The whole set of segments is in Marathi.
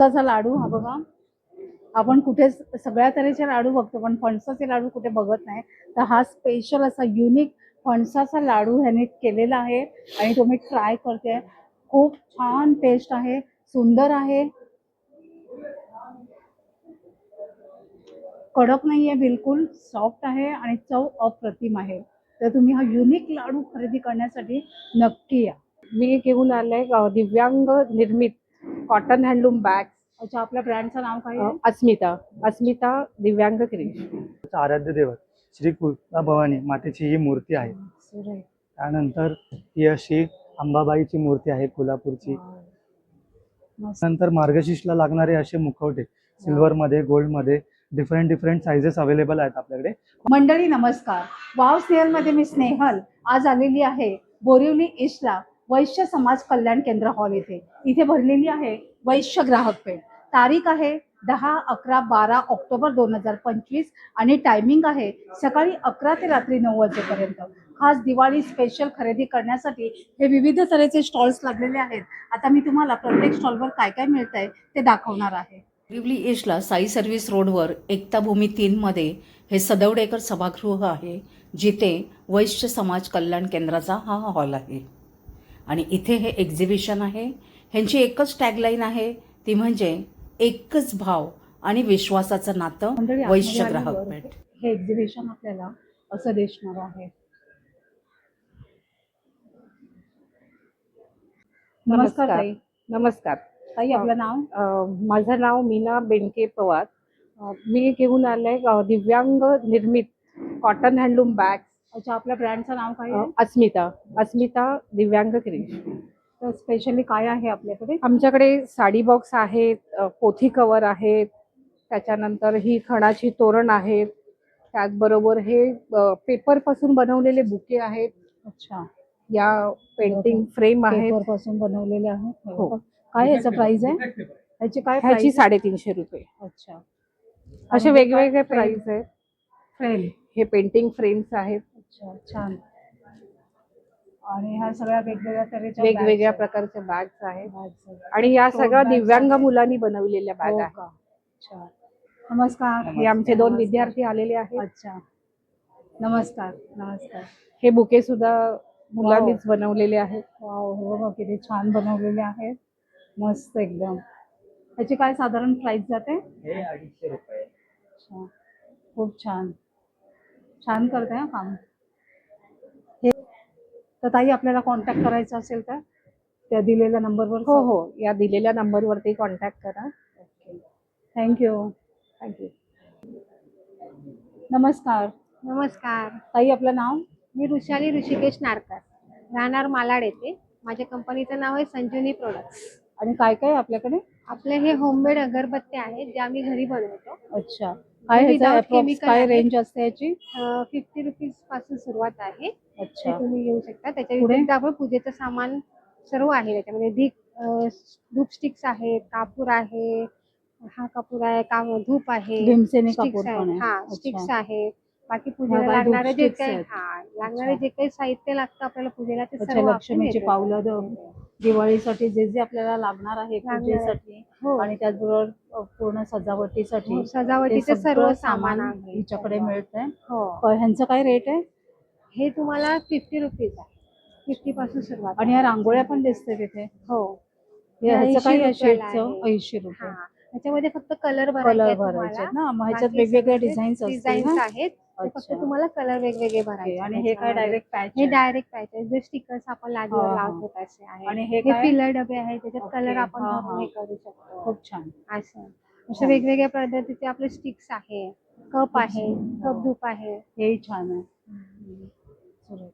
फणसाचा लाडू हा बघा. आपण कुठे सगळ्या तऱ्हेचे लाडू बघतो पण फणसाचे लाडू कुठे बघत नाही. तर हा स्पेशल असा युनिक फणसाचा लाडू ह्याने केलेला आहे आणि तो मी ट्राय करते. खूप छान टेस्ट आहे सुंदर आहे. कडक नाही आहे बिलकुल सॉफ्ट आहे आणि चव अप्रतिम आहे. तर तुम्ही हा युनिक लाडू खरेदी करण्यासाठी नक्की या. मी घेऊन आले दिव्यांग निर्मित. कॉटन हँडलूम बॅग अच्छा आपल्या ब्रँडचं नाव काय आहे? अस्मिता. अस्मिता दिव्यांग क्रिएशन आराध्य दैवत श्री कुलता भवानी मातेची ही मूर्ती आहे. त्यानंतर ही अशी अंबाबाईची मूर्ती आहे कोल्हापूरची. मस्त. नंतर मार्गशीर्षला लागणारे असे मुखवटे सिल्वर मध्ये गोल्डमध्ये डिफरंट डिफरंट साइजेस अवेलेबल आहेत आपल्याकडे. मंडळी नमस्कार. वाव स्नेहलमध्ये मी स्नेहल आज आलेली आहे. बोरिवली ईस्टला वैश्य समाज कल्याण केंद्र हॉल इथे इथे भरलेली आहे वैश्य ग्राहक पेठ. तारीख आहे दहा अकरा बारा ऑक्टोबर दोन हजार पंचवीस आणि टायमिंग आहे सकाळी अकरा ते रात्री नऊ वाजेपर्यंत. खास दिवाळी स्पेशल खरेदी करण्यासाठी हे विविध तऱ्हेचे स्टॉल्स लागलेले आहेत. आता मी तुम्हाला प्रत्येक स्टॉलवर काय काय मिळत आहे ते दाखवणार आहे. रिवली ईस्टला साई सर्व्हिस रोडवर एकताभूमी तीनमध्ये हे सदवडेकर सभागृह आहे जिथे वैश्य समाज कल्याण केंद्राचा हा हॉल आहे. आणि इथे हे एक्झिबिशन आहे. ह्यांची एकच टॅगलाईन आहे. ती म्हणजे एकच भाव आणि विश्वासाचं नातं वैश्य ग्राहक पेठ हे एक्झिबिशन आपल्याला असं दिसणार आहे. नमस्कार नमस्कार. ताई. नमस्कार. ताई आपलं नाव? माझं नाव मीना बेनके पवार. मी घेऊन आले दिव्यांग निर्मित कॉटन हँडलूम बॅग अच्छा आपल्या ब्रँडचं नाव काय आहे? अस्मिता. अस्मिता दिव्यांग क्रिएशन तर स्पेशली काय आहे आपल्याकडे? आमच्याकडे साडी बॉक्स आहेत अ, पोथी कवर आहेत त्याच्यानंतर ही खणाची तोरण आहेत त्याचबरोबर हे पेपरपासून बनवलेले बुके आहेत. अच्छा. या पेंटिंग फ्रेम आहेत. पेपरपासून बनवलेले आहे. हो. काय याचं प्राइस आहे? ह्याची काय ह्याची साडेतीनशे रुपये. अच्छा. असे वेगवेगळे प्राइस आहेत. फ्रेम. हे पेंटिंग फ्रेम्स आहेत. अच्छा छान. आणि ह्या सगळ्या वेगवेगळ्या तऱ्हेच्या वेगवेगळ्या bags प्रकारचे बॅग्स आहेत आहेत. Bags आहेत. आणि या Tote सगळ्या bags दिव्यांग आहेत. मुलांनी बनवलेल्या बॅग हो आहेत. का? अच्छा. नमस्कार. हे आमचे दोन नमस्कार. विद्यार्थी आलेले आहेत. अच्छा. नमस्कार. नमस्कार. हे बुके सुद्धा मुलांनीच बनवलेले आहेत. वाव हे बघा किती छान बनवलेले आहेत. मस्त एकदम. ह्याची काय साधारण प्राइस जाते? हे अडीचशे रुपये. अच्छा. खूप छान. छान करते हा काम. तर ताई आपल्याला कॉन्टॅक्ट करायचा असेल तर? त्या दिलेल्या नंबरवर हो हो. या दिलेल्या नंबरवरती कॉन्टॅक्ट करा. थँक्यू थँक्यू नमस्कार. नमस्कार. ताई आपलं नाव? मी ऋषाली ऋषिकेश नारकर. राहणार मालाड येथे. माझ्या कंपनीचं नाव आहे संजीवनी प्रोडक्ट्स आणि काय काय आहे आपल्याकडे? आपले हे होममेड अगरबत्त्या आहेत ज्या आम्ही घरी बनवतो. अच्छा. काय काय. रेंज असते याची फिफ्टी रुपीजपासून सुरुवात आहे अच्छा तुम्ही घेऊ शकता त्याच्या? व्यतिरिक्त आपण पूजेचं सामान सर्व आहे त्याच्यामध्ये धीक धूप स्टिक्स आहेत कापूर आहे हा कापूर आहे का धूप आहे भीमसेनी कापूर हा. स्टिक्स आहे बाकी पूजेला लागणारे जे काही. हा लागणारे. जे काही साहित्य लागतं आपल्याला पूजेला ते सर्व लक्ष्मीची. पावलं दिवाळीसाठी जे जे आपल्याला लागणार आहे लागणार आहे. पूजेसाठी हो. आणि त्याचबरोबर पूर्ण सजावटीसाठी हो, ते सजावटीचे सर्व सगळं सामान आहे हिच्याकडे मिळतंय. हो. ह्यांचं काय रेट आहे? हे तुम्हाला फिफ्टी रुपीज आहे. फिफ्टी पासून सुरुवात आणि ह्या रांगोळ्या पण दिसते तिथे. हो. हे ह्याचं 80 काय रुपयाला शेडचं आहे. ऐंशी रुपये. त्याच्यामध्ये फक्त कलर कलर भरायचे आहेत ना? मग ह्याच्यात वेगवेगळे डिझाईन्स असतील डिझाईन्स ना? आहेत. फक्त तुम्हाला कलर वेगवेगळे. भरायचे आणि हे काय. डायरेक्ट पॅच हे डायरेक्ट पाहिजे जे स्टिकर्स आपण हा, हा. लावतो तसे आहे आणि हे हे? फिलर डबे आहेत. त्याच्यात. कलर आपण हा, हा. हे. करू शकतो. खूप छान. असं. असे वेगवेगळ्या पद्धतीचे आपले स्टिक्स आहे. कप आहे. कप धूप आहे. हेही छान आहे.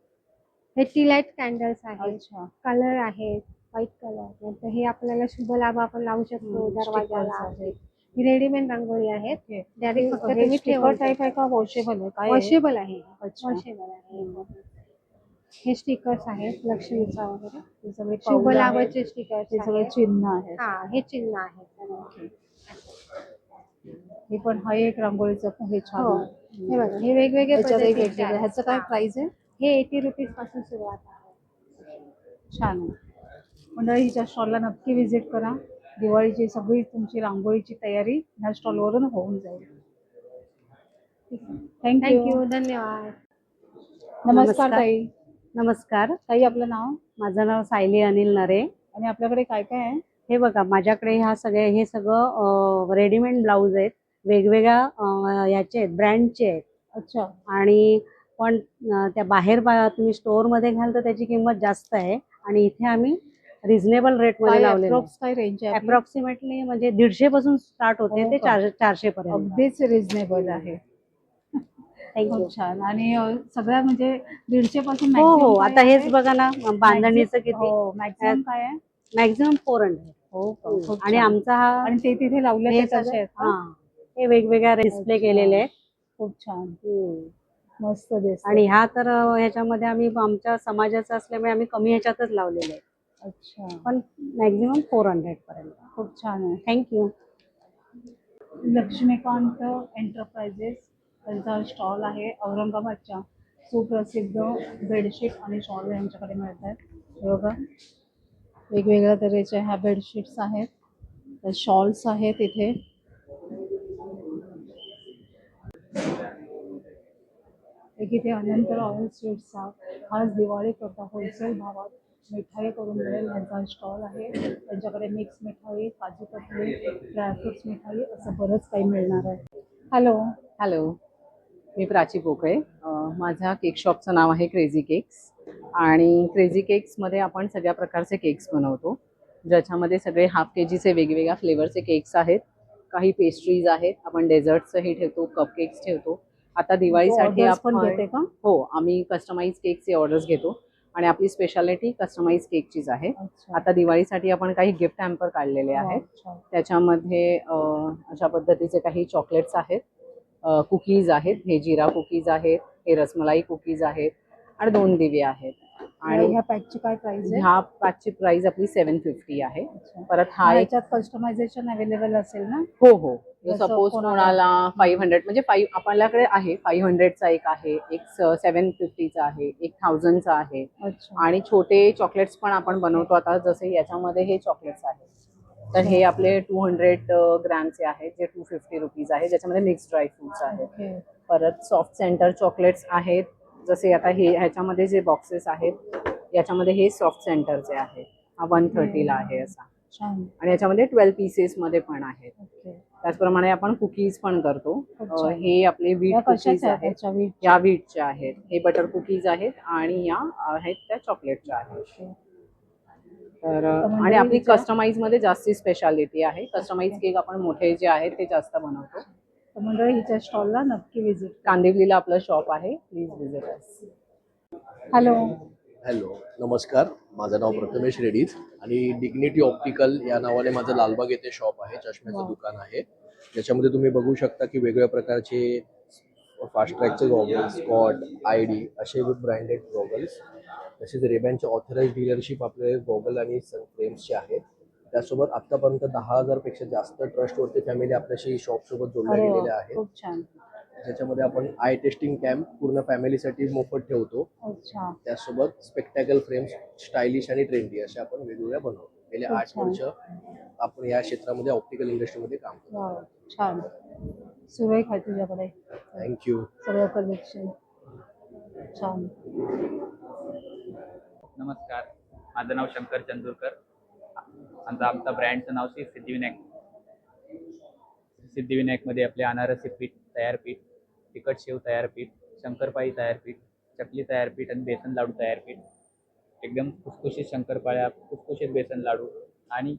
हे टी लाइट कॅन्डल्स आहेत. अच्छा. कलर आहेत. व्हाईट कलर हे आपल्याला शुभ लाभ आपण लावू शकतो दरवाजाला. ही रेडीमेड रांगोळी आहेत. डायरेक्ट फक्त तुम्ही टाईप आहे. का वॉशेबल आहे? काय? वॉशेबल आहे. अच्छा. वॉशेबल आहे. हे स्टिकर्स आहेत लक्ष्मीचा वगैरे. सगळे शुभ आहेत. लाभाचे स्टिकर्स हे सगळे चिन्ह आहेत. हा हे चिन्ह आहे हे पण हा एक रांगोळीचं हे छान हो. हे बघा. हे वेगवेगळे आहेत. ह्याचं काय हा. प्राइस आहे? हे एटी रुपीजपासून सुरुवात आहे. छान मंडळी हिच्या स्टॉलला नक्की व्हिजिट करा. दिवाळीची सगळी तुमची रांगोळीची तयारी ह्या स्टॉलवरून होऊन जाईल. थँक्यू थँक्यू धन्यवाद. नमस्कार. ताई. नमस्कार. ताई आपलं नाव? माझं नाव सायली अनिल नरे. आणि आपल्याकडे काय काय आहे? हे बघा माझ्याकडे ह्या सगळे हे सगळं रेडीमेड ब्लाऊज आहेत. वेगवेगळ्या अं, याचे आहेत ब्रँडचे आहेत. अच्छा. आणि पण त्या बाहेर बा- तुम्ही स्टोअरमध्ये घ्याल तर त्याची किंमत जास्त आहे. आणि इथे आम्ही रिझनेबल रेटमध्ये अप्रॉक्स काय रेंज आहे आपली? अप्रॉक्सिमेटली म्हणजे दीडशे पासून स्टार्ट होते हो ते का? चार चारशे पर्यंत अगदीच रिझनेबल आहे थँक्यू खूप छान आणि अ, सगळ्या म्हणजे दीडशे पासून हो हो आता हेच? बघा ना बांधणीचं किती हो मॅक्झिमम काय आहे मॅक्झिमम फोर हंड्रेड हो का? खूप आणि छान. आमचा हा आणि ते तिथे लावले हे ते तसे सगळे- आहेत का? हा. हे वेगवेगळ्या डिस्प्ले अच्छा. केलेले आहेत खूप छान हम्म. मस्त दिसत आणि ह्या तर अं, ह्याच्यामध्ये आम्ही आमच्या समाजाचं असल्यामुळे आम्ही कमी ह्याच्यातच लावलेले आहेत अच्छा. पण मॅक्झिमम फोर हंड्रेड पर्यंत. खूप छान आहे. थँक्यू लक्ष्मीकांत एंटरप्राइजेस त्यांचा स्टॉल आहे. औरंगाबादच्या सुप्रसिद्ध बेडशीट आणि शॉल यांच्याकडे मिळत आहेत बघा. वेगवेगळ्या तऱ्हेच्या ह्या बेडशीट्स आहेत. शॉल्स आहेत इथे. एक इथे अनंत रॉयल स्वीट्सचा खास दिवाळी करता होलसेल भावात. मिठाई करून मिळेल यांचा स्टॉल आहे. त्यांच्याकडे मिक्स मिठाई काजू कतली ड्रायफ्रुट्स मिठाई असं बरंच काही मिळणार आहे. हॅलो हॅलो मी प्राची पोकळे. माझ्या केक शॉपचं नाव आहे क्रेझी केक्स आणि क्रेझी केक्समध्ये आपण सगळ्या प्रकारचे केक्स बनवतो. ज्याच्यामध्ये सगळे हाफ के जीचे वेगवेगळ्या फ्लेवरचे केक्स आहेत. काही पेस्ट्रीज आहेत. आपण डेझर्ट्सही ठेवतो कप केक्स ठेवतो. आता दिवाळीसाठी Orders पण आपण घेते का? हो आम्ही कस्टमाइज केकचे ऑर्डर्स घेतो. आणि आपली स्पेशालिटी कस्टमाइज केकचीच आहे. आता दिवाळीसाठी आपण काही गिफ्ट हॅम्पर काढलेले आहेत. त्याच्यामध्ये अशा पद्धतीचे काही चॉकलेट्स आहेत. कुकीज आहेत. हे जिरा कुकीज आहेत. हे रसमलाई कुकीज आहेत. आणि दोन दिवे आहेत. आणि ह्या पॅकची काय प्राइस आहे? ह्या पॅचची प्राइस आपली सेवन फिफ्टी आहे. परत हा याच्यात कस्टमायझेशन अवेलेबल असेल ना? हो हो. सपोज कोणाला- फाईव्ह हंड्रेड म्हणजे फाईव्ह आपल्याकडे आहे फाईव्ह हंड्रेडचा एक आहे एक सेवन फिफ्टीचा आहे एक थाउजंडचा आहे. आणि छोटे चॉकलेट्स पण आपण बनवतो आता जसे याच्यामध्ये हे चॉकलेट्स आहेत. तर हे आपले टू हंड्रेड ग्रॅमचे आहेत जे टू फिफ्टी रुपीज आहे ज्याच्यामध्ये मिक्स ड्रायफ्रुट्स आहेत. ओके परत सॉफ्ट सेंटर चॉकलेट्स आहेत जसे आता हे ह्याच्यामध्ये जे बॉक्सेस आहेत याच्यामध्ये हे सॉफ्ट सेंटरचे आहेत हा वन थर्टीला आहे असा. आणि याच्यामध्ये ट्वेल्व पीसेसमध्ये पण आहेत. त्याचप्रमाणे आपण कुकीज पण करतो. हे आपले वीट कुकीज आहेत? आहेत. त्याच्या वीट या वीटच्या आहेत. हे बटर कुकीज आहेत आणि या आहेत त्या चॉकलेटच्या आहेत. तर अं, आणि आपली कस्टमाइजमध्ये जास्ती स्पेशालिटी आहे. कस्टमाइज केक आपण मोठे जे आहेत ते जास्त बनवतो. तर मंडळी हिच्या स्टॉलला नक्की विजिट कांदिवलीला आपलं शॉप आहे. Please visit us hello hello नमस्कार. माझं नाव प्रथमेश रेडीज आणि डिग्निटी ऑप्टिकल या नावाने माझं लालबाग येथे शॉप आहे चष्म्याचं. दुकान आहे. ज्याच्यामध्ये तुम्ही बघू शकता की वेगवेगळ्या प्रकारचे फास्ट ट्रॅकचे गॉगल्स स्कॉट आय डी असे ब्रँडेड गॉगल्स तसेच रेबॅनचे ऑथराइज डीलरशिप आपले गॉगल आणि सन फ्रेम्सचे आहेत त्यासोबत आतापर्यंत दहा हजारपेक्षा जास्त ट्रस्टवरती फॅमिली आपल्याशी शॉपसोबत जोडल्या गेलेल्या आहेत. ज्याच्यामध्ये आपण आय टेस्टिंग कॅम्प पूर्ण फॅमिलीसाठी मोफत ठेवतो. अच्छा. त्यासोबत स्पेक्टॅकल फ्रेम्स स्टायलिश आणि ट्रेंडी अशा आपण वेगवेगळ्या बनवतो. गेले खूप आठ. वर्ष आपण या क्षेत्रामध्ये ऑप्टिकल इंडस्ट्रीमध्ये काम करतो. छान. सुरेख आहे तुझ्याकडे. थँक्यू सगळं कलेक्शन छान. नमस्कार. माझं नाव शंकर चंदूरकर. आमचं आमचा ब्रँडचं नाव श्री सिद्धिविनायक. सिद्धिविनायकमध्ये आपले अनारसी पीठ तयार पीठ तिखट शेव तयार पीठ शंकरपाळी तयार पीठ चकली तयार पीठ आणि बेसन लाडू तयार पीठ एकदम खुसखुशीत शंकरपाळ्या खुसखुशीत बेसन लाडू आणि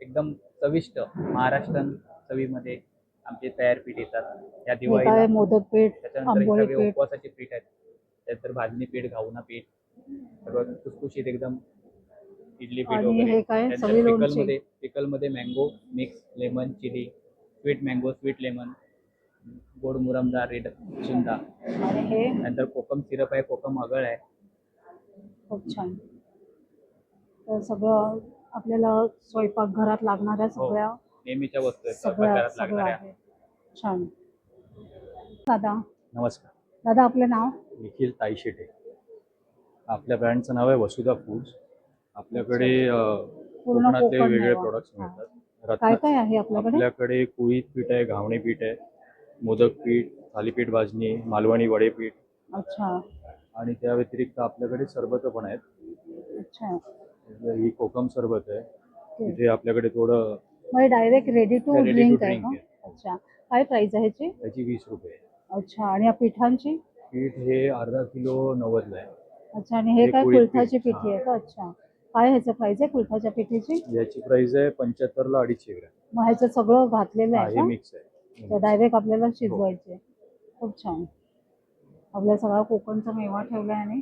एकदम चविष्ट महाराष्ट्रन चवीमध्ये आमचे तयार पीठ येतात. या दिवाळीला मोदक पीठ त्याच्यानंतर हे आंबोळी सगळे पीठ? उपवासाचे पीठ आहेत. त्यानंतर भाजणी पीठ घावना पीठ सगळं खुसखुशीत एकदम इडली पीठ आणि वगैरे. हे काय? त्यानंतर सगळी लोणची? पिकलमध्ये पिकलमध्ये mango mix lemon chilli sweet mango sweet lemon गोड मुरमदार रेड आणि हे? नंतर कोकम सिरप आहे कोकम आगळ आहे. खूप छान. तर सगळं आपल्याला स्वयंपाक घरात लागणाऱ्या सगळ्या नेहमीच्या वस्तू आहेत सगळ्या स्वयंपाकघरात सगळं लागणाऱ्या. आहे छान. दादा. नमस्कार. दादा आपलं नाव? निखिल ताईशेटे आपल्या ब्रँडचं नाव आहे वसुधा फूड्स. आपल्याकडे पूर्ण कोकणातले कोकण वेगवेगळे मेवा. प्रोडक्ट्स हा. मिळतात. काय रत्न काय आहे आपल्याकडे? आपल्याकडे कुळीत पीठ आहे घावणे पीठ आहे मोदक पीठ थालीपीठ भाजणी मालवणी वडे पीठ अच्छा. आणि त्या व्यतिरिक्त आपल्याकडे सरबतं पण आहेत. अच्छा. ही कोकम सरबत आहे. इथे आपल्याकडे थोडं म्हणजे direct ready to Ready to drink आहे drink का आहे. अच्छा. काय प्राइस आहे ह्याची? त्याची वीस रुपये. अच्छा. आणि या पिठांची? पीठ हे अर्धा किलो नव्वदला आहे. अच्छा. आणि हे हे काय कुळीत पीठ. कुळथाची पिठी आहे का? अच्छा. काय ह्याचं प्राइस आहे कुळथाच्या पिठीची? याची प्राइस आहे पंच्याहत्तरला अडीचशे ग्रॅम. मग ह्याचं सगळं घातलेलं हा, आहे हे का? मिक्स आहे. तर डायरेक्ट आपल्याला शिजवायचे. खूप छान. आपल्या सगळा कोकणचा मेवा ठेवला आहे आणि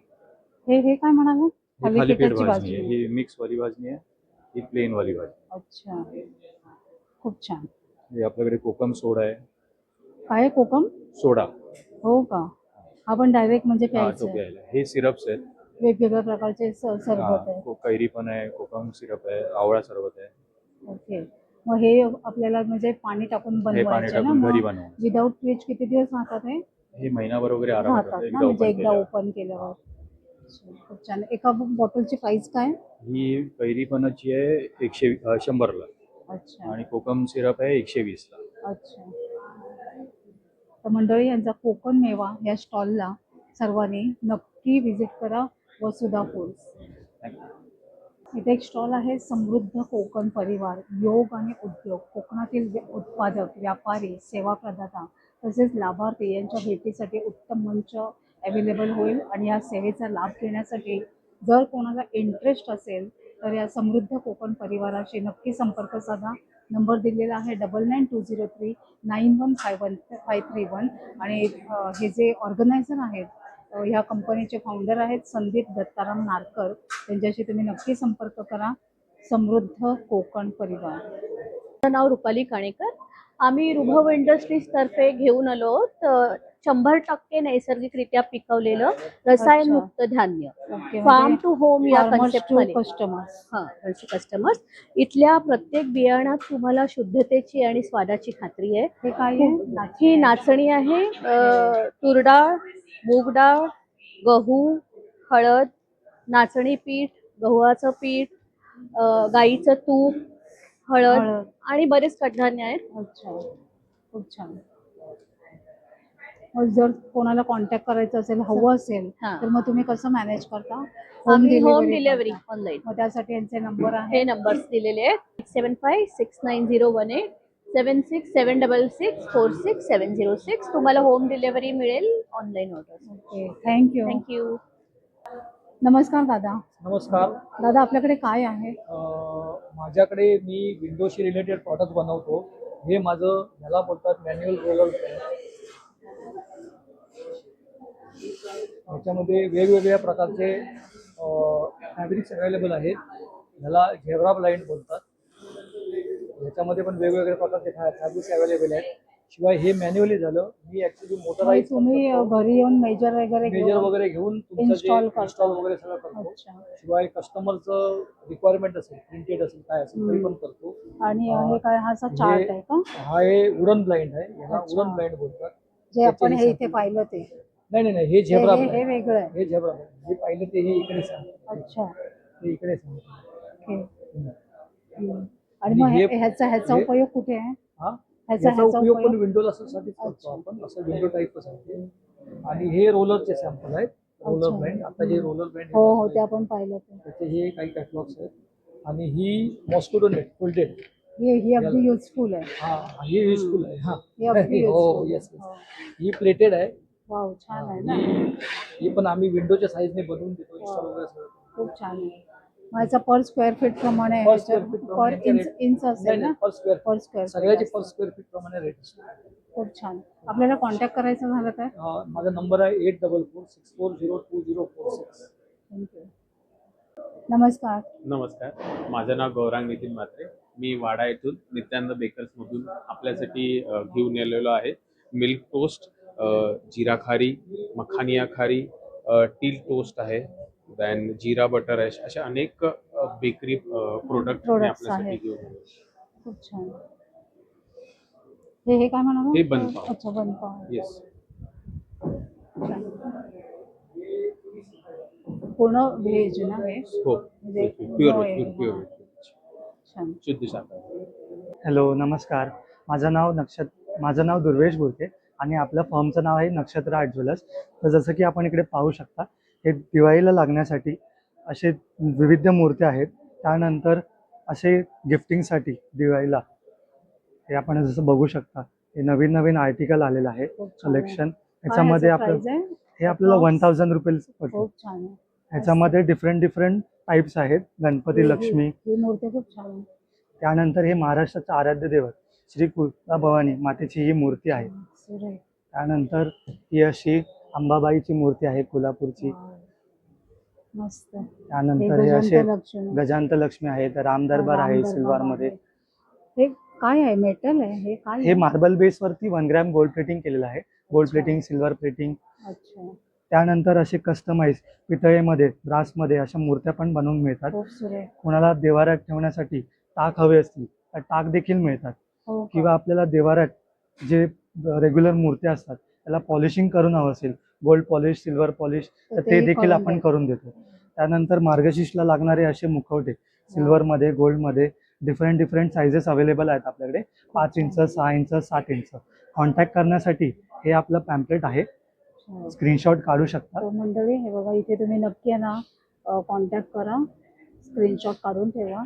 हे हे काय म्हणाले? हे भाजणी आहे भाजी. ही मिक्स वाली भाजणी आहे. ही प्लेन वाली भाजी. अच्छा. खूप छान. हे आपल्याकडे कोकम सोडा आहे. काय कोकम? सोडा. हो का? आपण डायरेक्ट म्हणजे हा प्यायचं. हे सिरप्स आहेत. वेगवेगळ्या प्रकारचे सरबत हा, आहे कैरी पण आहे कोकम सिरप आहे आवळा सरबत आहे. ओके. मग हे आपल्याला म्हणजे पाणी टाकून हे पाणी बनवायचे ना टाकून घरी मग विदाऊट फ्रीज किती दिवस राहतात हे? हे महिनाभर वगैरे राहतात राहतं, ना एकदा म्हणजे एकदा. ओपन केल्यावर. अच्छा, खूप छान. एका बॉटलची प्राइस काय? ही कैरी पनाची आहे एकशे अं, शंभरला. अच्छा. आणि कोकम सिरप आहे एकशे वीसला. अच्छा. तर मंडळी यांचा कोकण मेवा या स्टॉलला सर्वांनी नक्की व्हिजिट करा वसुधा फूड्स इथे एक स्टॉल आहे समृद्ध कोकण परिवार योग आणि उद्योग कोकणातील उत्पादक व्यापारी सेवा प्रदाता तसेच लाभार्थी यांच्या भेटीसाठी उत्तम मंच अवेलेबल होईल आणि या सेवेचा लाभ घेण्यासाठी जर कोणाला इंटरेस्ट असेल तर या समृद्ध कोकण परिवाराशी नक्की संपर्क साधा. नंबर दिलेला आहे double nine two zero three nine one five one five three one आणि हे जे ऑर्गनायझर आहेत ह्या कंपनीचे फाउंडर आहेत संदीप दत्ताराम नारकर. त्यांच्याशी तुम्ही नक्की संपर्क करा. समृद्ध कोकण परिवार. माझं नाव रुपाली काणेकर. आम्ही रुभव इंडस्ट्रीज तर्फे घेऊन आलो तर शंभर टक्के नैसर्गिकरित्या पिकवलेलं रसायनमुक्त धान्य. ओके फार्म टू होम या कन्सेप्ट कस्टमर्स हा कस्टमर्स इथल्या प्रत्येक बियाणात तुम्हाला शुद्धतेची आणि स्वादाची खात्री आहे. हे नाचणी आहे. अ, तूर डाळ मूग डाळ गहू हळद नाचणी पीठ गव्हाचं पीठ गाईचं तूप हळद. आणि बरेच कडधान्य आहेत. अच्छा खूप छान. जर कोणाला कॉन्टॅक्ट करायचं असेल हवं असेल. तर मग तुम्ही कसं मॅनेज करता? Home delivery? ऑनलाईन मग त्यासाठी यांचे नंबर आहे हे नंबर्स दिलेले आहेत. Seven five six nine zero one eight seven six seven double six four six seven zero six तुम्हाला होम डिलिव्हरी मिळेल online order okay thank you thank you नमस्कार दादा. नमस्कार. दादा आपल्याकडे काय आहे? माझ्याकडे मी विंडोशी रिलेटेड प्रॉडक्ट बनवतो. हे माझं ह्याला बोलतात मॅन्युअल रोलर याच्यामध्ये वेगवेगळ्या प्रकारचे फॅब्रिक्स अवेलेबल आहेत. ह्याला झेब्रा ब्लाइंड बोलतात. ह्याच्यामध्ये पण वेगवेगळ्या प्रकारचे फॅब्रिक्स अवेलेबल आहेत. शिवाय हे मॅन्युअली झालं मी ऍक्च्युली मोटराईज तुम्ही घरी येऊन मेजर वगैरे मेजर वगैरे घेऊन. इन्स्टॉल वगैरे सगळं करतो. शिवाय कस्टमरचं रिक्वायरमेंट असेल प्रिंटेड असेल काय असेल तरी पण करतो. आणि हे काय हा असा चार्ट आहे का? हा हे वुडन ब्लाइंड आहे. याला. वुडन ब्लाइंड बोलतात. जे आपण हे इथे पाहिलं ते. नाही नाही नाही हे झेब्रा हे- हे. वेगळं आहे. हे झेब्रा. जे पाहिलं ते हे इकडे सांग. अच्छा. ते इकडे सांग. ओके. हम्म. आणि मग हे- हे- ह्याचा ह्याचा हे- उपयोग कुठे आहे? हा? ह्याचा याचा ह्याचा उपयोग पण उपयोग? विंडोला साठीच करतो आपण. असं विंडो टाईपच आहे. आणि हे रोलरचे सॅम्पल आहेत. रोलर अच्छा. ब्लाइंड आता जे रोलर ब्लाइंड हो हो ते आपण पाहिलं ते. त्याचे हे काही कॅटलॉग्स आहेत. आणि ही मॉस्किटो नेट फोल्डेड ही ही अगदी युजफुल आहे. हा ही युजफुल आहे. हा. ही अगदी हो येस. हो. ही प्लेटेड आहे. वाव छान आहे ना? ही ही पण आम्ही विंडोच्या साईजने बनवून देतो वगैरे सगळं. खूप छान आहे. याचा पर स्क्वेअर फीट प्रमाणे Per square feet पर प्रमाणे इंच rate- इंच नाही असेल ना? नाही पर स्क्वेअर पर स्क्वेअर सगळ्याचे पर स्क्वेअर फीट प्रमाणे रेट असतो. खूप छान. आपल्याला कॉन्टॅक्ट करायचं झालं तर? अं, माझा नंबर आहे eight double four six four zero two zero four six thank you नमस्कार. नमस्कार. माझं नाव गौरांग नितीन म्हात्रे. मी वाडा येथून नित्यानंद बेकर्समधून आपल्यासाठी अ, घेऊन आलेलो आहे. मिल्क टोस्ट जिरा खारी मखानिया खारी टील टोस्ट आहे दॅन जिरा बटर आहे अशा अनेक बेकरी प्रोडक्ट आपल्यासाठी. घेऊन आलो. खूप छान. हे हे काय म्हणाला? हे बनपाव. अच्छा बनपाव येस पूर्ण व्हेज ना? हे. हो म्हणजे प्युअर होय, प्युअर. प्युअर छान. शुद्ध शाखा हॅलो नमस्कार. माझं नाव नक्षत माझं नाव दुर्वेश बोलते. आणि आपल्या फर्मचं नाव आहे नक्षत्र आर्ट ज्वेलर्स तर जसं की आपण इकडे पाहू शकता हे दिवाळीला लागण्यासाठी असे विविध मूर्त्या आहेत. त्यानंतर असे गिफ्टिंगसाठी दिवाळीला हे आपण जसं बघू शकता हे नवीन नवीन आर्टिकल आलेलं आहे. कलेक्शन ह्याच्यामध्ये ह्याचं आपलं? हे आपल्याला वन थाउजंड रुपीज पडतं. ह्याच्यामध्ये डिफरंट डिफरंट टाईप्स आहेत. गणपती लक्ष्मी. त्यानंतर हे महाराष्ट्राचं आराध्य दैवत श्री कुलता भवानी मातेची ही मूर्ती आहे. त्यानंतर ही अशी अंबाबाईची मूर्ती आहे कोल्हापूरची. मस्त. त्यानंतर हे असे गजांत लक्ष्मी. आहेत राम दरबार आहे सिल्वर मध्ये. हे काय आहे? मेटल आहे? हे काय हे? मार्बल बेस वरती वन ग्रॅम गोल्ड प्लेटिंग केलेलं आहे. गोल्ड प्लेटिंग सिल्वर प्लेटिंग त्यानंतर असे कस्टमाइज पितळेमध्ये ब्रासमध्ये अशा मूर्त्या पण बनवून मिळतात. कोणाला देवाऱ्यात ठेवण्यासाठी टाक हवे असतील तर टाक देखील मिळतात. हो? किंवा आपल्याला देवाऱ्यात जे रेग्युलर मूर्त्या असतात त्याला पॉलिशिंग करून हवं असेल. गोल्ड पॉलिश सिल्वर पॉलिश तर ते देखील आपण. करून देतो. त्यानंतर मार्गशीर्षला लागणारे असे मुखवटे सिल्वरमध्ये गोल्डमध्ये डिफरंट डिफरंट सायझेस अवेलेबल आहेत आपल्याकडे. पाच इंच सहा इंच सात इंच. कॉन्टॅक्ट करण्यासाठी हे आपलं पॅम्पलेट आहे. हो. स्क्रीनशॉट काढू शकता. मंडळी हे बघा इथे तुम्ही नक्की ना कॉन्टॅक्ट करा. स्क्रीनशॉट काढून ठेवा.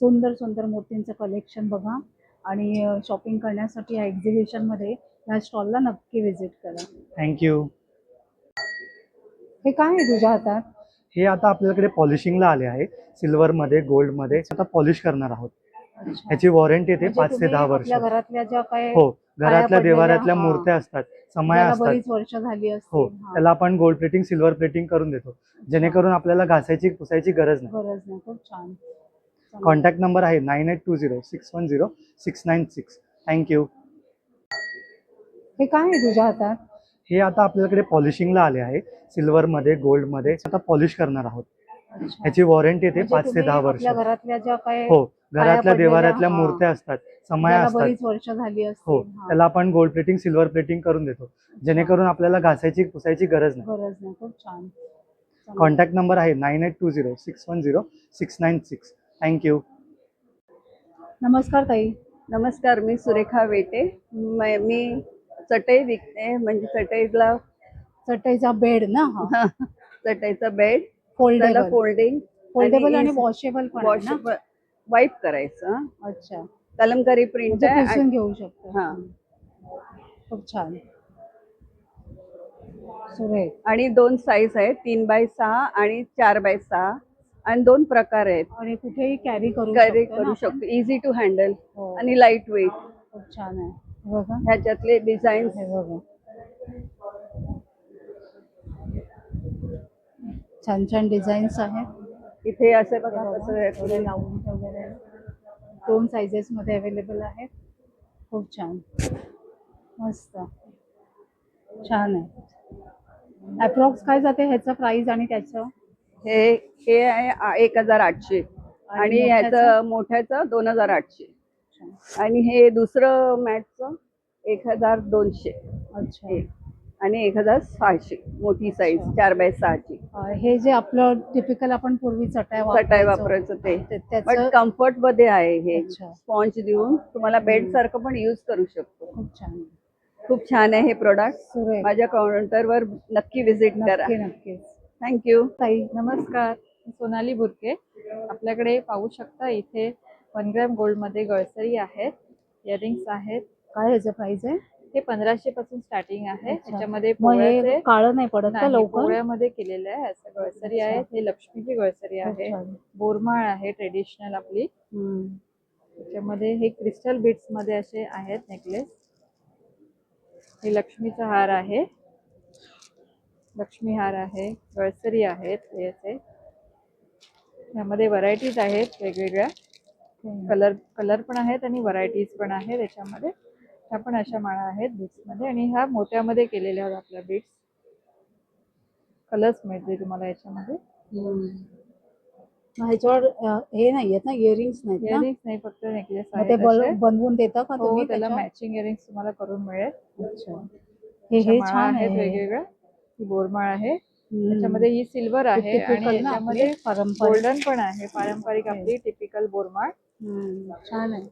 सुंदर सुंदर मूर्तींचं कलेक्शन बघा. आणि शॉपिंग करण्यासाठी या एक्झिबिशनमध्ये ह्या स्टॉलला नक्की व्हिजिट करा. थँक्यू हे काय आहे तुझ्या हातात? हे आता आपल्याकडे पॉलिशिंगला आले आहे. सिल्वरमध्ये गोल्डमध्ये आता पॉलिश करणार आहोत. अच्छा. ह्याची वॉरंटी येते म्हणजे पाच ते तुम्ही दहा वर्ष आपल्या घरातल्या ज्या काय हो घरातल्या पडलेल्या, देवाऱ्यातल्या हा. मूर्त्या असतात समया ज्याला असतात. बरीच वर्ष झाली हो असतील हा. त्याला आपण गोल्ड प्लेटिंग सिल्वर प्लेटिंग करून देतो. जेणेकरून आपल्याला घासायची पुसायची गरज नाही. गरज नाही. खूप छान. कॉन्टॅक्ट नंबर आहे nine eight two zero six one zero six nine six. Thank you हे काय आहे तुझ्या हातात? हे आता आपल्याकडे पॉलिशिंगला आले आहे. सिल्वरमध्ये गोल्डमध्ये आता पॉलिश करणार आहोत. अच्छा. ह्याची वॉरंटी येते म्हणजे पाच ते तुम्ही दहा वर्ष. आपल्या घरातल्या ज्या काय हो घरातल्या पडलेल्या, देवाऱ्यातल्या हा. मूर्त्या असतात समया ज्याला असतात. बरीच वर्ष झाली हो असतील हा. त्याला आपण गोल्ड प्लेटिंग सिल्वर प्लेटिंग करून देतो. जेणेकरून आपल्याला घासायची पुसायची गरज नाही. गरज नाही. खूप छान. कॉन्टॅक्ट नंबर आहे nine eight two zero six one zero six nine six. Thank you नमस्कार ताई. नमस्कार मी सुरेखा वेटे. म- चटई विकते म्हणजे चटईला चटईचा बेड ना हा? चटईचा बेड. फोल्डेबल फोल्डिंग फोल्डेबल आणि वॉशेबल पण आहे वॉश ना वाईप करायचं. अच्छा. कलमकारी प्रिंट म्हणजे पुसून आणि- घेऊ शकतो. हा. खूप छान. सुरेख. आणि दोन साईज आहेत तीन बाय सहा आणि चार बाय सहा. आणि दोन प्रकार आहेत. आणि कुठेही कॅरी करू कॅरी शकतो ना करू आपण? शकतो. इझी टू हँडल हो. आणि लाइट वेट खूप छान आहे. हे बघा. ह्याच्यातले डिझाईन हे बघा. छान छान डिझाईन्स आहेत. इथे असे हे बघा. कसं आहे. थोडे लावून वगैरे दोन सायझेस मध्ये अवेलेबल आहेत. खूप छान. मस्त. छान आहे. अप्रॉक्स काय जाते ह्याचं प्राइस आणि त्याचं? हे हे आहे एक हजार आठशे. आणि? ह्याचं मोठ्याचं? दोन हजार आठशे. आणि हे दुसरं मॅटचं एक हजार दोनशे. अच्छा. आणि एक हजार सहाशे. मोठी साईज चार बाय सहाची. हे जे आपलं टिपिकल आपण पूर्वी चटाई चटाई वापरायचं ते. त्याचं कम्फर्टमध्ये आहे हे. स्पॉन्ज देऊन तुम्हाला बेड सारखं पण युज करू शकतो. खूप छान. खूप छान आहे हे प्रोडक्ट माझ्या काउंटरवर नक्की विजिट करा. नक्की नक्कीच. थँक्यू ताई नमस्कार. सोनाली बुरके. आपल्याकडे पाहू शकता इथे वन ग्रॅम गोल्डमध्ये गळसरी आहेत इयरिंग्स आहेत. काय ह्याचं प्राइस आहे? हे पंधराशे पासून स्टार्टिंग आहे. त्याच्यामध्ये मग हे पोळ्याचे काळं नाही पडत का नाही, लवकर? पोळ्यामध्ये केलेलं आहे. असं गळसरी. आहेत हे लक्ष्मीची गळसरी आहे. बोरमाळ आहे ट्रेडिशनल आपली. हम्म. त्याच्यामध्ये हे क्रिस्टल बीट्समध्ये असे आहेत नेकलेस हे लक्ष्मीचा हार आहे. लक्ष्मी हार आहे गळसरी आहेत हे असे. यामध्ये व्हरायटीज आहेत वेगवेगळ्या. कलर कलर पण आहेत आणि व्हरायटीज पण आहेत याच्यामध्ये. ह्या पण अशा माळा आहेत बीट्समध्ये आणि ह्या मोत्यामध्ये केलेल्या आहेत आपल्या बीट्स कलर्स मिळते तुम्हाला याच्यामध्ये? ह्याच्यावर हे नाहीयेत ना इयरिंग्स नाहीत ना? इयरिंग्स नाही फक्त नेकलेस ते आहेत बल-. बनवून देता का हो तुम्ही त्याला त्याच्यावर? मॅचिंग इयरिंग्स तुम्हाला करून मिळेल. अच्छा. हे हे छान आहेत आहे. वेगवेगळ्या. ही बोरमाळ आहे. त्याच्यामध्ये ही सिल्वर आहे आणि याच्यामध्ये गोल्डन पण आहे. पारंपरिक आपली टिपिकल बोरमाळ. छान आहे.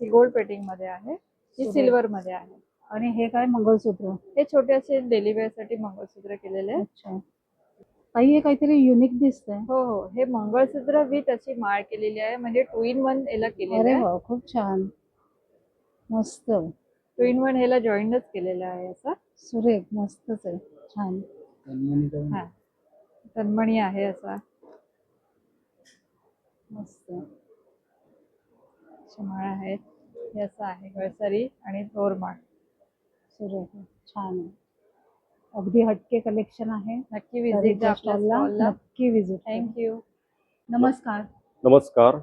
ही गोल्ड प्लेटिंगमध्ये आहे. ही. सिल्वर मध्ये आहे. आणि हे काय मंगळसूत्र? हे छोटे असे डेली वेअरसाठी मंगळसूत्र केलेले. आहे ताई हे काहीतरी युनिक दिसतंय. हो हो. हे मंगळसूत्र विथ अशी माळ केलेली आहे. म्हणजे टू इन वन याला केलेलं आहे. खूप छान. मस्त. टू इन वन ह्याला जॉईंटच केलेलं आहे असं. सुरेख मस्तच आहे. छान. हा. तन्मणी आहे असा. मस्त. अशा माळ आहेत. हे असं आहे गळसरी आणि तोरमाळ सुरेख आहे. छान आहे. अगदी हटके कलेक्शन आहे. नक्की विजिट तारीच्या आपल्या stall ला स्टॉलला नक्की विजिट थँक्यू नमस्कार. नमस्कार.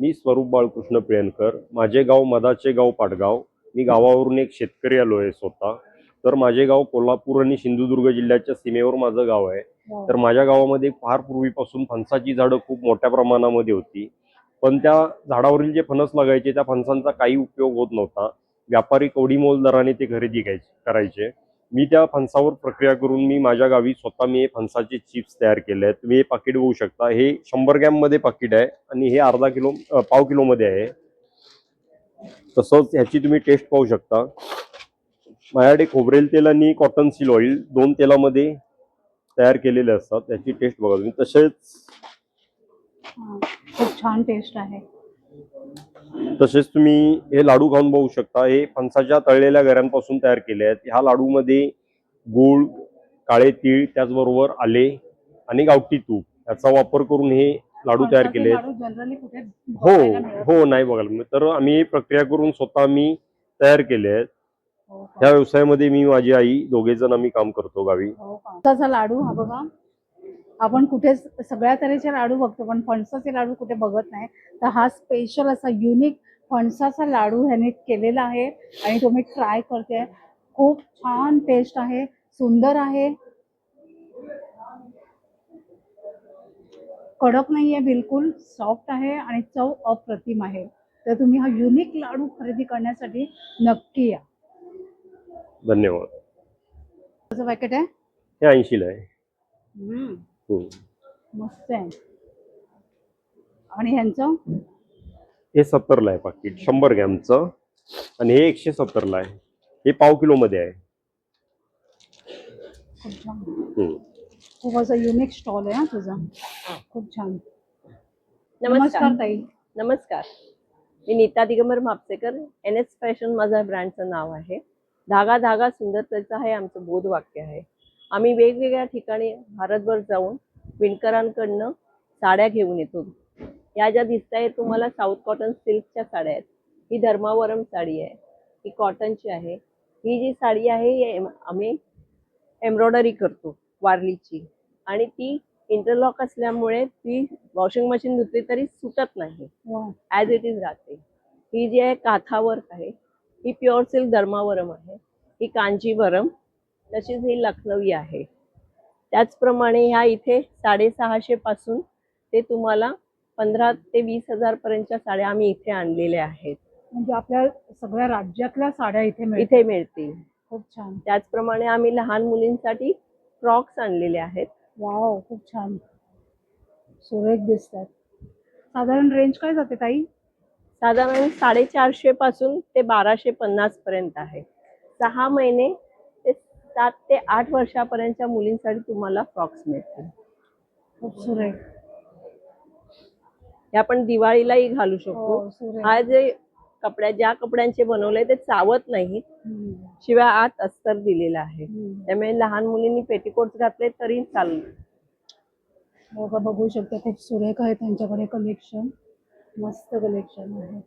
मी स्वरूप बाळकृष्ण पिळणकर माझे गाव मदाचे गाव पाटगाव मी गावावरून एक शेतकरी आलो आहे स्वतः. तर माझे गाव कोल्हापूर आणि सिंधुदुर्ग जिल्ह्याच्या सीमेवर माझं गाव आहे. तर माझ्या गावामध्ये फार पूर्वीपासून फणसाची झाडं खूप मोठ्या प्रमाणामध्ये होती. पण त्या झाडावरील जे फणस लागायचे त्या फणसांचा काही उपयोग होत नव्हता. व्यापारी कवडीमोल दराने ते खरेदी करायचे. मी त्या फणसावर प्रक्रिया करून मी माझ्या गावी स्वतः मी हे फणसाचे चिप्स तयार केले आहेत. तुम्ही हे पाकिट बघू शकता. हे शंभर ग्रॅममध्ये पाकिट आहे आणि हे अर्धा किलो पाव किलो मध्ये आहे. तसंच ह्याची तुम्ही टेस्ट पाहू शकता. माझ्याकडे खोबरेल तेल आणि कॉटन सील ऑइल दोन तेलामध्ये तयार केलेले असतात. त्याची टेस्ट बघा तुम्ही. तसेच खूप छान टेस्ट आहे. तसेच तुम्ही हे लाडू खाऊन बघू शकता. हे फणसाच्या तळलेल्या गऱ्यांपासून तयार केले आहेत. ह्या लाडूमध्ये गूळ काळे तीळ त्याचबरोबर आले आणि गावठी तूप याचा वापर करून हे लाडू तयार केले आहेत. हो हो नाही बघायला. तर आम्ही प्रक्रिया करून स्वतः आम्ही तयार केले आहेत? ह्या व्यवसायामध्ये मी माझी आई दोघे जण आम्ही काम करतो गावी. हो? फणसाचा लाडू हा बघा आपण कुठे सगळ्या तऱ्हेचे लाडू बघतो पण फणसाचे लाडू कुठे बघत नाही. तर हा स्पेशल असा युनिक फणसाचा लाडू ह्याने केलेला आहे आणि तो मी ट्राय करते. खूप छान टेस्ट आहे सुंदर आहे. कडक नाही आहे बिलकुल सॉफ्ट आहे आणि चव अप्रतिम आहे. तर तुम्ही हा युनिक लाडू खरेदी करण्यासाठी नक्की या. धन्यवाद. कसं पॅकेट आहे? हे ऐंशीला आहे. हम्म. हो. मस्त आहे. आणि ह्यांचं? हे सत्तरला आहे पाकिट शंभर ग्रॅमचं. आणि हे एकशे सत्तरला आहे. हे पाव किलो मध्ये आहे. खूप छान. हम्म. खूप असं युनिक स्टॉल आहे हा तुझा. खूप छान. नमस्कार. नमस्कार ताई. नमस्कार. मी Neeta Digambar Mapsekar N S fashion माझा ब्रँडचं नाव आहे. धागा धागा सुंदरतेचा हे आमचं बोधवाक्य आहे. आम्ही वेगवेगळ्या ठिकाणी भारतभर जाऊन विणकरांकडनं साड्या घेऊन येतो. या ज्या दिसत आहेत तुम्हाला साऊथ कॉटन सिल्कच्या साड्या आहेत. ही धर्मावरम साडी आहे. ही कॉटनची आहे. ही जी साडी आहे आम्ही एम्ब्रॉयडरी करतो वारलीची. आणि ती इंटरलॉक असल्यामुळे ती वॉशिंग मशीन धुतली तरी सुटत नाही. ॲज इट इज राहते. ही जी आहे काथावर्क आहे. ही प्युअर सिल्क धर्मावरम आहे ही कांजीवरम तशीच ही लखनवी आहे. त्याचप्रमाणे ह्या इथे साडेसहाशे पासून ते तुम्हाला पंधरा ते वीस हजार पर्यंतच्या साड्या आम्ही इथे आणलेल्या आहेत. म्हणजे आपल्या सगळ्या राज्यातल्या साड्या इथे इथे मिळतील. खूप छान. त्याचप्रमाणे आम्ही लहान मुलींसाठी फ्रॉक्स आणलेले आहेत. वाव खूप छान. सुरेख दिसतात. साधारण रेंज काय जाते ताई? साधारण साडेचारशे पासून ते बाराशे पन्नास पर्यंत आहे. सहा महिने ते सात ते आठ वर्षापर्यंतच्या मुलींसाठी तुम्हाला फ्रॉक्स मिळतील. खूप सुरेख. हे आपण दिवाळीलाही घालू हो, शकतो सुरेख. हा जे कपड्या ज्या कपड्यांचे बनवले ते चावत नाहीत. हम्म, शिवाय आत अस्तर दिलेलं आहे. त्यामुळे लहान मुलींनी पेटीकोट घातले तरी चालेल. बघा बघू शकता खूप सुरेख आहे त्यांच्याकडे कलेक्शन मस्त कलेक्शन आहे.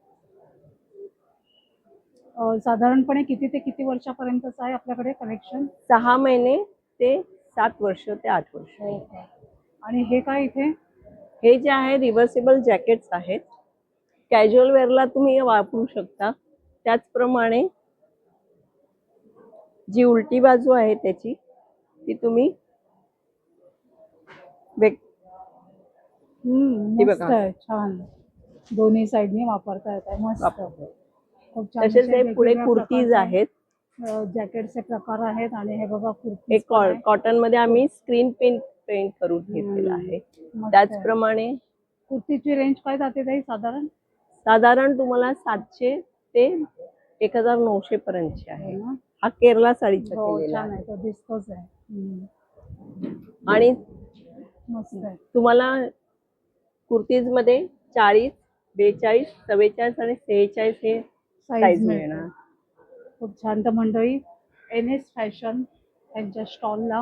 साधारणपणे किती ते किती वर्षापर्यंतचं आहे आपल्याकडे कलेक्शन सहा महिने ते सात वर्ष ते आठ वर्ष. हो आणि हे काय इथे? हे जे आहे रिव्हर्सेबल जॅकेट्स आहेत. कॅज्युअल वेअरला तुम्ही वापरू शकता. त्याचप्रमाणे जी उलटी बाजू आहे त्याची ती तुम्ही बघा. छान. दोन्ही साईडनी वापरता येत आहे. मस्त. खूप छान तसेच असे हे पुढे वेगवेगळ्या कुर्तीज प्रकारचे, आहेत. अं, जॅकेटचे प्रकार आहेत आणि हे बघा हे कुर्ती कॉटनमध्ये आम्ही स्क्रीन पेंट पेंट करून घेतलेलं आहे. त्याचप्रमाणे कुर्तीची रेंज काय जाते ताई साधारण? साधारण तुम्हाला सातशे ते एक हजार नऊशे पर्यंतचे आहे. हा केरला साडीचा हो केलेला छान आहे. आहे. तो दिसतोच आहे. हम्म. आणि मस्त आहे. तुम्हाला कुर्तीजमध्ये चाळीस बेचाळीस चव्वेचाळीस आणि सेहेचाळीस हे साईज मिळणार. खूप छान. तर मंडळी एन एस फॅशन यांच्या स्टॉलला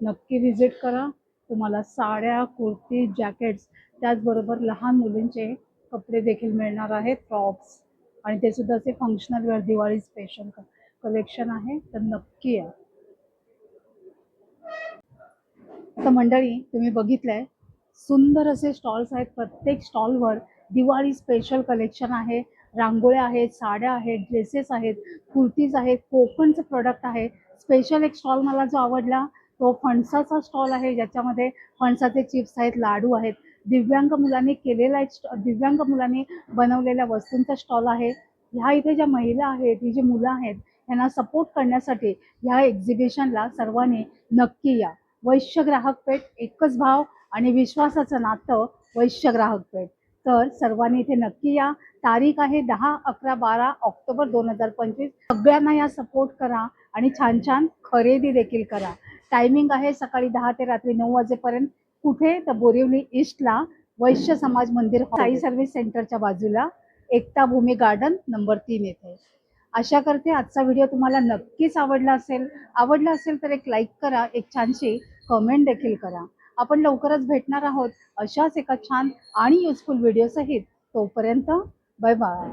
नक्की व्हिजिट करा. तुम्हाला साड्या कुर्ती जॅकेट्स त्याचबरोबर लहान मुलींचे कपडे देखील मिळणार आहेत फ्रॉक्स आणि ते सुद्धा असे functional wear Diwali special collection आहे. तर नक्की या. आता मंडळी तुम्ही बघितलंय सुंदर असे स्टॉल्स आहेत. प्रत्येक स्टॉलवर दिवाळी स्पेशल कलेक्शन आहे. रांगोळ्या आहेत साड्या आहेत ड्रेसेस आहेत कुर्तीज आहेत कोकणचं प्रोडक्ट आहे. स्पेशल एक स्टॉल मला जो आवडला तो फणसाचा स्टॉल आहे. ज्याच्यामध्ये फणसाचे चिप्स आहेत लाडू आहेत. दिव्यांग मुलांनी केलेला एक दिव्यांग मुलांनी बनवलेल्या वस्तूंचा स्टॉल आहे. ह्या इथे ज्या महिला आहेत ही जी मुलं आहेत यांना सपोर्ट करण्यासाठी ह्या एक्झिबिशनला सर्वांनी नक्की या. वैश्य ग्राहक पेठ एकच भाव आणि विश्वासाचं नातं वैश्य ग्राहक पेठ. तर सर्वांनी इथे नक्की या. तारीख आहे दहा अकरा बारा ऑक्टोबर दोन हजार पंचवीस. सगळ्यांना या सपोर्ट करा आणि छान छान खरेदी देखील करा. टायमिंग आहे सकाळी दहा ते रात्री नऊ वाजेपर्यंत. कुठे? तर बोरिवली ईस्टला वैश्य समाज मंदिर साई सर्व्हिस सेंटरच्या बाजूला. एकता भूमी गार्डन नंबर तीन येथे. आशा करते आजचा व्हिडिओ तुम्हाला नक्कीच आवडला असेल. आवडला असेल तर एक लाईक करा एक छानशी कमेंट देखील करा. आपण लवकरच भेटणार आहोत अशाच एका छान आणि युजफुल व्हिडिओसहित तोपर्यंत बाय बाय